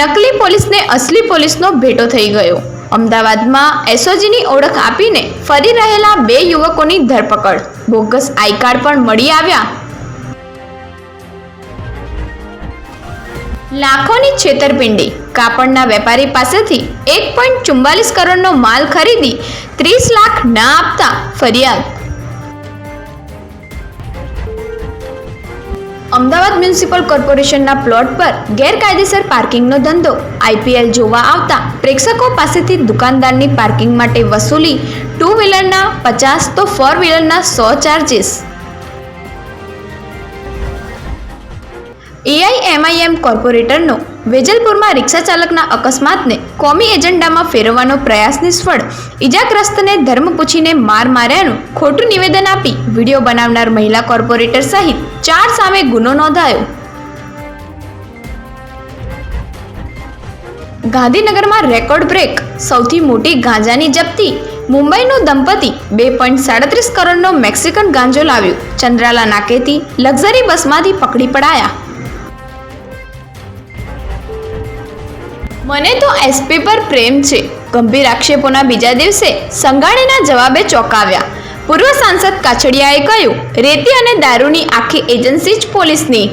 નકલી પોલીસને અસલી પોલીસનો ભેટો થઈ ગયો. અમદાવાદમાં એસઓજીની ઓળખ આપીને ફરી રહેલા બે યુવકોની ધરપકડ. બોગસ આઈ કાર્ડ પણ મળી આવ્યા. લાખોની છેતરપિંડી. કાપડના વેપારી પાસેથી એક પોઈન્ટ ચુમ્બાલીસ કરોડનો માલ ખરીદી ત્રીસ લાખ ના આપતા ફરિયાદ. અમદાવાદ મ્યુનિસિપલ કોર્પોરેશનના પ્લોટ પર ગેરકાયદેસર પાર્કિંગનો ધંધો આઈપીએલ જોવા આવતા પ્રેક્ષકો પાસેથી દુકાનદારની પાર્કિંગ માટે વસૂલી ટુ વ્હીલરના પચાસ તો ફોર વ્હીલરના સો ચાર્જીસ એઆઈએમઆઈએમ કોર્પોરેટરનો વેજલપુરમાં રિક્ષા ચાલકના અકસ્માતને કોમી એજન્ડામાં ફેરવવાનો પ્રયાસ નિષ્ફળ ઈજાગ્રસ્તને ધર્મ પૂછીને માર માર્યાનું ખોટું નિવેદન આપી વીડિયો બનાવનાર મહિલા કોર્પોરેટર સહિત ચાર સામે ગુનો નોંધાયો. ગાંધીનગરમાં રેકોર્ડ બ્રેક, સૌથી મોટી ગાંજાની જપ્તી. મુંબઈનું દંપતી બે પોઈન્ટ સાડત્રીસ કરોડનો મેક્સિકન ગાંજો લાવ્યું. ચંદ્રાલા નાકેથી લક્ઝરી બસમાંથી પકડી પડાયા. મને તો એસપી પર પ્રેમ છે. ગંભીર આક્ષેપોના બીજા દિવસે સંઘાણીના જવાબે ચોંકાવ્યા. પૂર્વ સાંસદ કાછડિયાએ કહ્યું, રેતી અને દારૂની આખી એજન્સી જ પોલીસની.